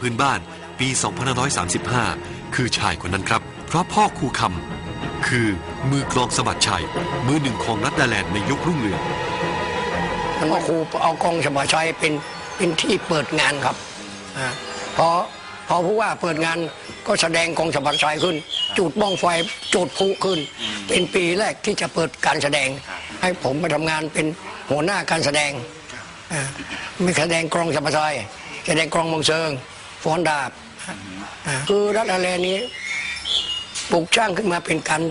พื้นบ้านปี 2535 คือชายคนนั้นครับ เพราะพ่อครูคำคือมือกลองสะบัดชัย มือหนึ่งของรัฐดาแลนด์ในยุครุ่งเรืองมันว่าครูเอากองสมาชัยเป็นเป็นที่เปิดงานครับอ่าพอพอผู้ว่าเปิดงานก็แสดงกองสมาชัยขึ้น จุดบ้องไฟจุดพุขึ้น เป็นปีแรกที่จะเปิดการแสดง ให้ผมไปทำงานเป็นหัวหน้าการแสดงไม่แสดงกลองสมาชัยแสดงกลองมงเซิง ฟ้อนดาบอ่าคือรัฐอะไรนี้ปลูกช่างขึ้นมาเป็นการ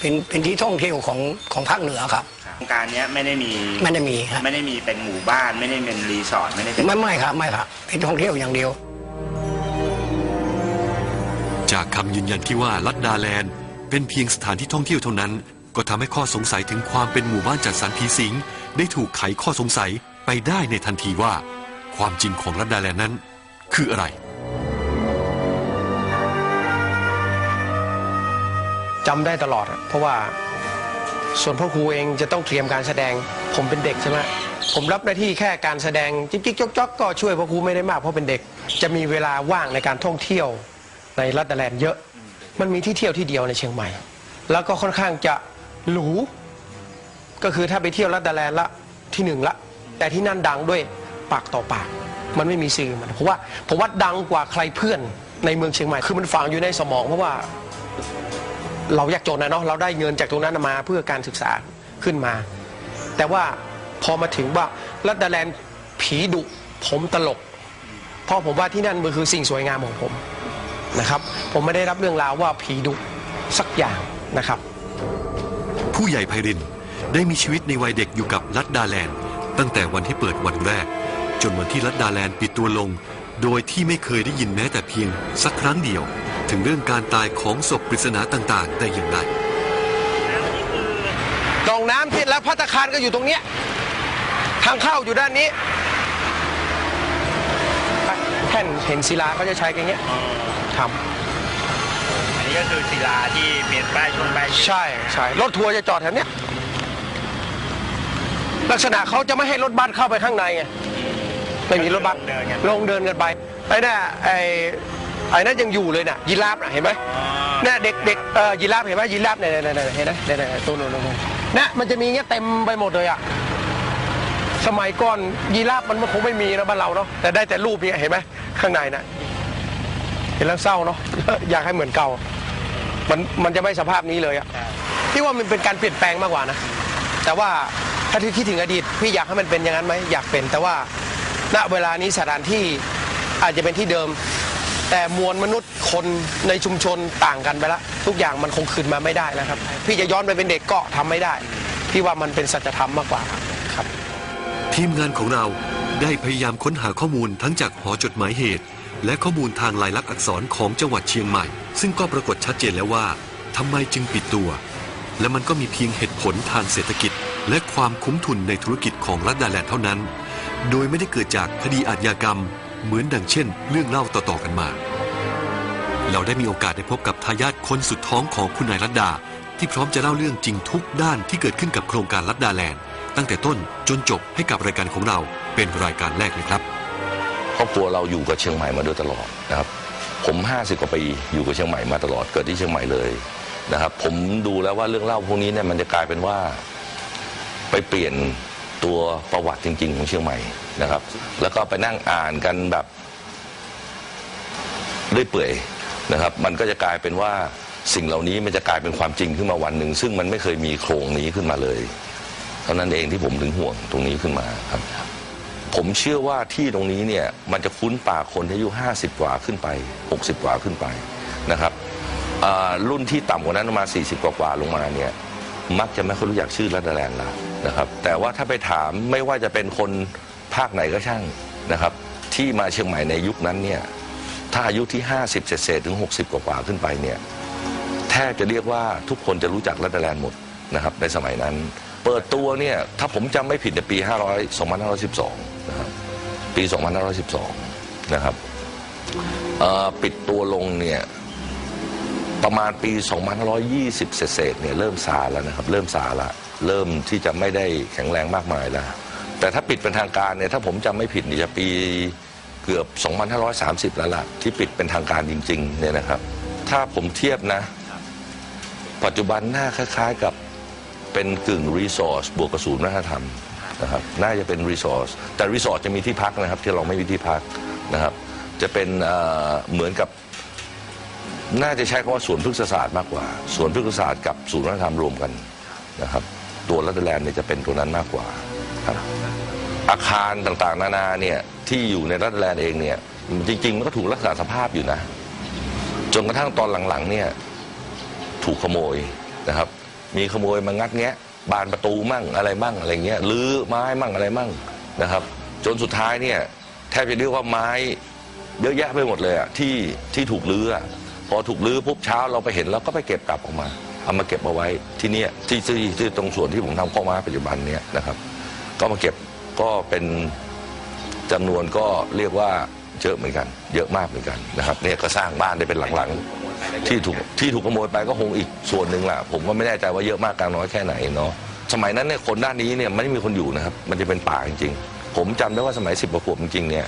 เป็นเป็นที่ท่องเที่ยวของของภาคเหนือครับโครงการเนี้ยไม่ได้มีไม่ได้มีครับไม่ได้มีเป็นหมู่บ้านไม่ได้เป็นรีสอร์ทไม่ได้เป็นไม่ไม่ครับไม่ครับเป็นท่องเที่ยวอย่างเดียว จากคำยืนยันที่ว่าลัดดาแลนด์ เป็นเพียงสถานที่ท่องเที่ยวเท่านั้น ก็ทำให้ข้อสงสัยถึงความเป็นหมู่บ้านจัดสรรผีสิง ได้ถูกไขข้อสงสัยไปได้ในทันทีว่า ความจริงของลัดดาแลนด์นั้น คืออะไร จำได้ตลอด เพราะว่าส่วนพ่อครูเองจะต้องเตรียมการแสดง ผมเป็นเด็กใช่ไหมผมรับหน้าที่แค่การแสดงจิ๊กจิ๊กจ๊อกจ๊อกก็ช่วยพ่อครูไม่ได้มากเพราะเป็นเด็ก จะมีเวลาว่างในการท่องเที่ยวในรัฐแลนด์เยอะ มันมีที่เที่ยวที่เดียวในเชียงใหม่ แล้วก็ค่อนข้างจะหรูก็คือถ้าไปเที่ยวรัฐแลนด์ละที่หนึ่งละแต่ที่นั่นดังด้วยปากต่อปาก มันไม่มีสื่อมันเพราะว่าผมว่าดังกว่าใครเพื่อนในเมืองเชียงใหม่คือมันฝังอยู่ในสมองเพราะว่า เรายากจนนะเนาะเราได้เงินจากตรงนั้นมาเพื่อการศึกษาขึ้นมา แต่ว่าพอมาถึงว่ารัตดาแลนด์ผีดุผมตลกเพราะผมว่าที่นั่นมันคือสิ่งสวยงามของผมนะครับ ผมไม่ได้รับเรื่องราวว่าผีดุสักอย่างนะครับ ผู้ใหญ่ไพรินได้มีชีวิตในวัยเด็กอยู่กับลัดดาแลนด์ ตั้งแต่วันที่เปิดวันแรก จนวันที่ลัดดาแลนด์ปิดตัวลง โดยที่ไม่เคยได้ยินแม้แต่เพียงสักครั้งเดียว ถึงเรื่องการตายของศพปริศนาต่างๆได้อย่างไรดองน้ำที่แล้วพัตตาคารก็อยู่ตรงเนี้ยทางเข้าอยู่ด้านนี้แท่นเห็นศิลาเขาจะใช้กันเงี้ยทอันนี้ก็คือศิลาที่เปลี่ยนป้ายช่วงป้ายำใช่ใช่รถทัวร์จะจอดแถวเนี้ยลักษณะเขาจะไม่ให้รถบัสเข้าไปข้างในไง ไม่มีรถบัสเดินกัน ลงเดินกันไปไอ้น่ะไอ้ไอ้นั่นยังอยู่เลยน่ะยีราฟน่ะเห็นไหมเนี่ยเด็กเด็กเออยีราฟเห็นไหมยีราฟเนี่ยเนี่ยเนี่ยเห็นไหมเนี่ยเนี่ยตัวนู้นตัวนู้นเนี่ยมันจะมีเงี้ยเต็มไปหมดเลยอะสมัยก่อนยีราฟมันคงไม่มีนะบ้านเราเนาะแต่ได้แต่รูปเนี่ยเห็นไหมข้างในน่ะเห็นแล้วเศร้าเนาะ อยากให้เหมือนเก่า มันมันจะไม่สภาพนี้เลยอะ พี่ว่ามันเป็นการเปลี่ยนแปลงมากกว่านะ แต่ว่าถ้าที่คิดถึงอดีต พี่อยากให้มันเป็นอย่างนั้นไหมอยากเป็น แต่ว่า ณเวลานี้สถานที่อาจจะเป็นที่เดิม แต่มวลมนุษย์คนในชุมชนต่างกันไปแล้วทุกอย่างมันคงคืนมาไม่ได้แล้วครับ พี่จะย้อนไปเป็นเด็กก็ทำไม่ได้ พี่ว่ามันเป็นสัจธรรมมากกว่าครับ ทีมงานของเราได้พยายามค้นหาข้อมูลทั้งจากหอจดหมายเหตุ และข้อมูลทางลายลักษณ์อักษรของจังหวัดเชียงใหม่ ซึ่งก็ปรากฏชัดเจนแล้วว่าทำไมจึงปิดตัว และมันก็มีเพียงเหตุผลทางเศรษฐกิจ และความคุ้มทุนในธุรกิจของรัฐดาแลนด์เท่านั้น โดยไม่ได้เกิดจากคดีอาชญากรรม เหมือนดังเช่น เรื่องเล่าต่อๆกันมา เราได้มีโอกาสได้พบกับทายาทคนสุดท้องของคุณนายรัตดา ที่พร้อมจะเล่าเรื่องจริงทุกด้านที่เกิดขึ้นกับโครงการรัตดาแลนด์ ตั้งแต่ต้นจนจบให้กับรายการของเราเป็นรายการแรกเลยครับครอบครัวเราอยู่กับเชียงใหม่มาโดยตลอดนะครับผม 50 กว่าปีอยู่กับเชียงใหม่มาตลอดเกิดที่เชียงใหม่เลยนะครับผมดูแล้วว่าเรื่องเล่าพวกนี้เนี่ยมันจะกลายเป็นว่า ไปเปลี่ยนตัวประวัติจริง ๆ ของเชียงใหม่นะครับ แล้วก็ไปนั่งอ่านกันแบบเรื่อยเปื่อยนะครับ มันก็จะกลายเป็นว่าสิ่งเหล่านี้มันจะกลายเป็นความจริงขึ้นมาวันหนึ่ง ซึ่งมันไม่เคยมีโครงนี้ขึ้นมาเลยเท่านั้นเองที่ผมถึงห่วงตรงนี้ขึ้นมาครับ ผมเชื่อว่าที่ตรงนี้เนี่ยมันจะคุ้นปากคนที่อายุ 50 กว่าขึ้นไป 60 กว่าขึ้นไปนะครับรุ่นที่ต่ำกว่านั้นประมาณ40 กว่ากว่าลงมาเนี่ยมักจะไม่ค่อยรู้จักชื่อรัตแลนด์แล้ว นะครับ แต่ว่าถ้าไปถามไม่ว่าจะเป็นคนภาคไหนก็ช่างนะครับ ที่มาเชียงใหม่ในยุคนั้นเนี่ยถ้าอายุที่ 50 เศษถึง 60กว่ากว่าขึ้นไปเนี่ยแทบจะเรียกว่าทุกคนจะรู้จักรัตแลนด์หมดนะครับในสมัยนั้น เปิดตัวเนี่ยถ้าผมจำไม่ผิดในปี 500 2512 นะครับ ปี 2512 นะครับเอ่อปิดตัวลงเนี่ย ประมาณปี 2520 เศษๆเนี่ยเริ่มซาแล้วนะครับ เริ่มซาละเริ่มที่จะไม่ได้แข็งแรงมากมายแล้วแต่ถ้าปิดเป็นทางการเนี่ยถ้าผมจำไม่ผิดนี่จะปีเกือบ 2,530 แล้วล่ะ ที่ปิดเป็นทางการจริงๆเนี่ยนะครับ ถ้าผมเทียบนะ ปัจจุบันหน้าคล้ายๆกับเป็นกึ่งรีสอร์ทบวกกระสูนวัฒนธรรมนะครับน่าจะเป็นรีสอร์ทแต่รีสอร์ทจะมีที่พักนะครับ ที่เราไม่มีที่พักนะครับ จะเป็นเหมือนกับ น่าจะใช้คำว่าสวนพฤกษศาสตร์มากกว่าสวนพฤกษศาสตร์กับศูนย์วัฒนธรรมรวมกันนะครับ ตัวรัตแลนด์เนี่ยจะเป็นตัวนั้นมากกว่าครับอาคารต่างๆ นานาเนี่ยที่อยู่ในรัตแลนด์เองเนี่ยจริง ๆ มันก็ถูกรักษาสภาพอยู่นะ จนกระทั่งตอนหลังๆเนี่ยถูกขโมยนะครับ มีขโมยมางัดแงะบานประตูมั่งอะไรมั่งอะไรเงี้ยลื้อไม้มั่งอะไรมั่งนะครับ จนสุดท้ายเนี่ยแทบจะเรียกว่าไม้เยอะแยะไปหมดเลยอะที่ที่ถูกลื้ออะ พอถูกลื้อปุ๊บเช้าเราไปเห็นเราก็ไปเก็บกลับออกมา เอามาเก็บเอาไว้ที่เนี่ยที่ที่ที่ตรงส่วนที่ผมทำข้อม้าปัจจุบันเนี่ยนะครับ ก็มาเก็บก็เป็นจำนวนก็เรียกว่าเยอะเหมือนกัน เยอะมากเหมือนกันนะครับเนี่ยก็สร้างบ้านได้เป็นหลังๆที่ถูกที่ถูกขโมยไปก็คงอีกส่วนหนึ่งแหละผมก็ไม่แน่ใจว่าเยอะมากกลางน้อยแค่ไหนเนาะสมัยนั้นเนี่ยคนด้านนี้เนี่ยไม่มีคนอยู่นะครับ มันจะเป็นป่าจริงๆ ผมจำได้ว่าสมัยสิบกว่าขวบจริงๆเนี่ย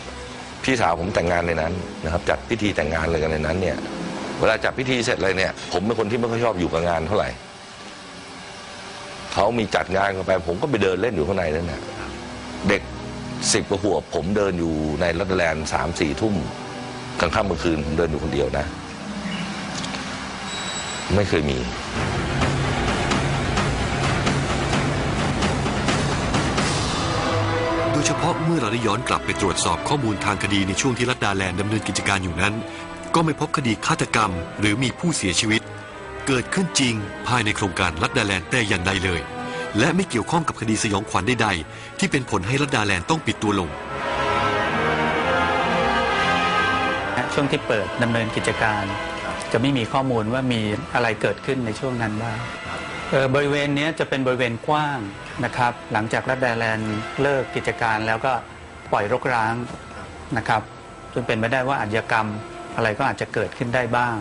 พี่สาวผมแต่งงานในนั้นนะครับจัดพิธีแต่งงานอะไรกันในนั้นเนี่ย เวลาจัดพิธีเสร็จเลยเนี่ย ผมเป็นคนที่ไม่ค่อยชอบอยู่กับงานเท่าไหร่เขามีจัดงานกันไป ผมก็ไปเดินเล่นอยู่ข้างในนั่นแหละเด็กสิบกว่าขวบผมเดินอยู่ในรัตแลนด์สามสี่ทุ่มกลางค่ำกลางคืนผมเดินอยู่คนเดียวนะ ไม่เคยมีโดยเฉพาะเมื่อเราได้ย้อนกลับไปตรวจสอบข้อมูลทางคดีในช่วงที่รัฐดาแลนด์ดำเนินกิจการอยู่นั้น ก็ไม่พบคดีฆาตกรรม หรือมีผู้เสียชีวิต เกิดขึ้นจริงภายในโครงการรัฐดาแลนด์แต่อย่างใดเลย และไม่เกี่ยวข้องกับคดีสยองขวัญใดๆ ที่เป็นผลให้รัฐดาแลนด์ต้องปิดตัวลง ช่วงที่เปิดดำเนินกิจการ จะไม่มีข้อมูลว่ามีอะไรเกิดขึ้นในช่วงนั้นบ้างบริเวณนี้จะเป็นบริเวณกว้างนะครับ หลังจากรัฐดาแลนด์เลิกกิจการแล้วก็ปล่อยรกร้างนะครับจนเป็นไปได้ว่าอาชญากรรม อะไรก็อาจจะเกิดขึ้นได้บ้าง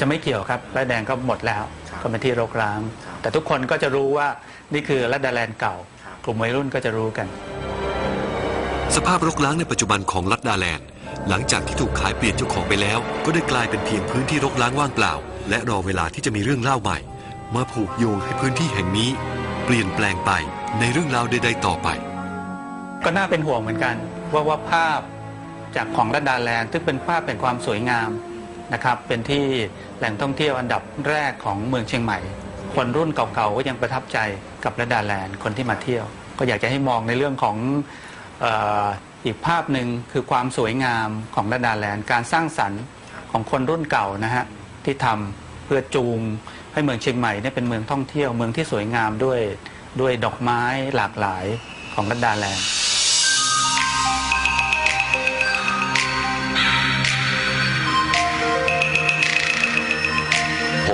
จะไม่เกี่ยวครับรัฐแดงก็หมดแล้วก็เป็นที่รกร้างแต่ทุกคนก็จะรู้ว่านี่คือรัฐดาแลนด์เก่ากลุ่มวัยรุ่นก็จะรู้กัน สภาพรกร้างในปัจจุบันของรัฐดาแลนด์ หลังจากที่ถูกขายเปลี่ยนเจ้าของไปแล้ว ก็ได้กลายเป็นเพียงพื้นที่รกร้างว่างเปล่า และรอเวลาที่จะมีเรื่องเล่าใหม่ มาผูกโยงให้พื้นที่แห่งนี้ เปลี่ยนแปลงไปในเรื่องราวใดๆต่อไป ก็น่าเป็นห่วงเหมือนกัน ว่าว่าภาพ จากของรัดดาแลนด์ซึ่งเป็นภาพเป็นความสวยงามนะครับเป็นที่แหล่งท่องเที่ยวอันดับแรกของเมืองเชียงใหม่ คนรุ่นเก่าๆก็ยังประทับใจกับรัดดาแลนด์คนที่มาเที่ยว ก็อยากจะให้มองในเรื่องของอ,อีกภาพหนึ่งคือความสวยงามของรัดดาแลนด์การสร้างสรรค์ของคนรุ่นเก่านะฮะที่ทำเพื่อจูงให้เมืองเชียงใหม่เนี่ยเป็นเมืองท่องเที่ยวเมืองที่สวยงามด้วยด้วยดอกไม้หลากหลายของรัดดาแลนด์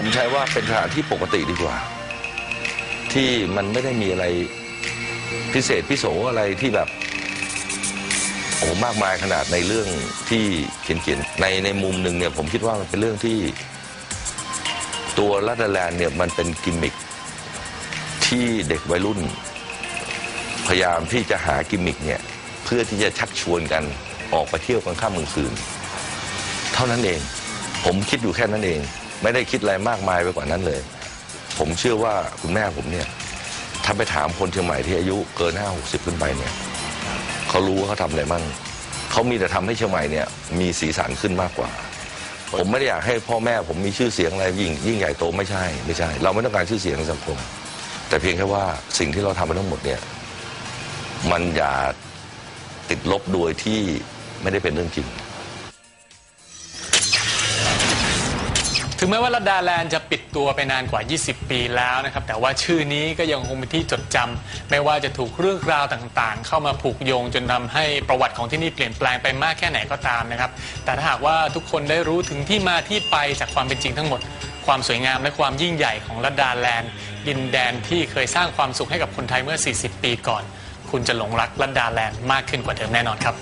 ผมใช้ว่าเป็นสถานที่ปกติดีกว่า ที่มันไม่ได้มีอะไรพิเศษพิโสอะไรที่แบบโอ้มากมายขนาดในเรื่องที่เขียนๆในในมุมหนึ่งเนี่ยผมคิดว่ามันเป็นเรื่องที่ ตัวรัตแลนเนี่ยมันเป็นกิมมิคที่เด็กวัยรุ่น พยายามที่จะหากิมมิคเนี่ยเพื่อที่จะชักชวนกันออกไปเที่ยวกลางค่ำกลางคืน เท่านั้นเอง ผมคิดอยู่แค่นั้นเอง ไม่ได้คิดอะไรมากมายไปกว่านั้นเลย ผมเชื่อว่าคุณแม่ผมเนี่ยถ้าไปถามคนเชียงใหม่ที่อายุเกินห้าหกสิบขึ้นไปเนี่ยเขารู้ว่าเขาทำอะไรมั่งเขามีแต่ทำให้เชียงใหม่เนี่ยมีสีสันขึ้นมากกว่า ผมไม่ได้อยากให้พ่อแม่ผมมีชื่อเสียงอะไรยิ่งยิ่งใหญ่โตไม่ใช่ ไม่ใช่ เราไม่ต้องการชื่อเสียงในสังคม แต่เพียงแค่ว่าสิ่งที่เราทำไปทั้งหมดเนี่ยมันอย่าติดลบโดยที่ไม่ได้เป็นเรื่องจริง ถึงแม้ว่ารัดดาแลนด์จะปิดตัวไปนานกว่า 20 ปีแล้วนะครับ แต่ว่าชื่อนี้ก็ยังคงเป็นที่จดจำไม่ว่าจะถูกเรื่องราวต่างๆ เข้ามาผูกโยงจนทำให้ประวัติของที่นี่เปลี่ยนแปลงไปมากแค่ไหนก็ตามนะครับ แต่ถ้าหากว่าทุกคนได้รู้ถึงที่มาที่ไปจากความเป็นจริงทั้งหมด ความสวยงามและความยิ่งใหญ่ของรัดดาแลนด์ ดินแดนที่เคยสร้างความสุขให้กับคนไทยเมื่อ 40 ปีก่อน คุณจะหลงรักรัดดาแลนด์มากขึ้นกว่าเดิมแน่นอนครับ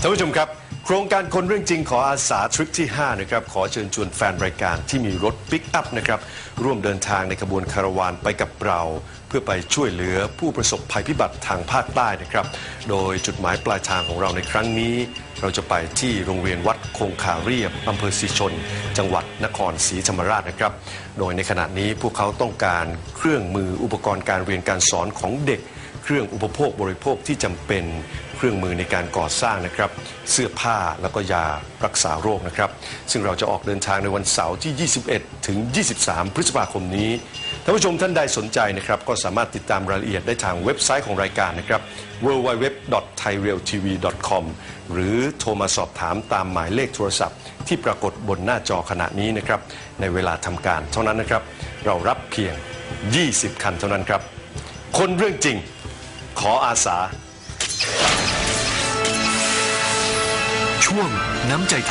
ท่านผู้ชมครับ โครงการคนเรื่องจริงขออาสาทริปที่ 5 นะครับ ขอเชิญชวนแฟนรายการที่มีรถปิกอัพนะครับ ร่วมเดินทางในขบวนคาราวานไปกับเรา เพื่อไปช่วยเหลือผู้ประสบภัยพิบัติทางภาคใต้นะครับ โดยจุดหมายปลายทางของเราในครั้งนี้ เราจะไปที่โรงเรียนวัดคงคาเรียบอำเภอศรีชน จังหวัดนครศรีธรรมราชนะครับ โดยในขณะนี้พวกเขาต้องการเครื่องมืออุปกรณ์การเรียนการสอนของเด็ก เครื่องอุปโภคบริโภคที่จำเป็นเครื่องมือในการก่อสร้างนะครับ เสื้อผ้าแล้วก็ยารักษาโรคนะครับ ซึ่งเราจะออกเดินทางในวันเสาร์ที่ 21 ถึง 23 พฤษภาคมนี้ท่านผู้ชมท่านใดสนใจนะครับ ก็สามารถติดตามรายละเอียดได้ทางเว็บไซต์ของรายการนะครับ www.thairealtv.com หรือโทรมาสอบถามตามหมายเลขโทรศัพท์ ที่ปรากฏบนหน้าจอขณะนี้นะครับ ในเวลาทำการเท่านั้นนะครับ เรารับเพียง 20 คันเท่านั้นครับ คนเรื่องจริง ขออาสา ช่วงน้ำใจไทย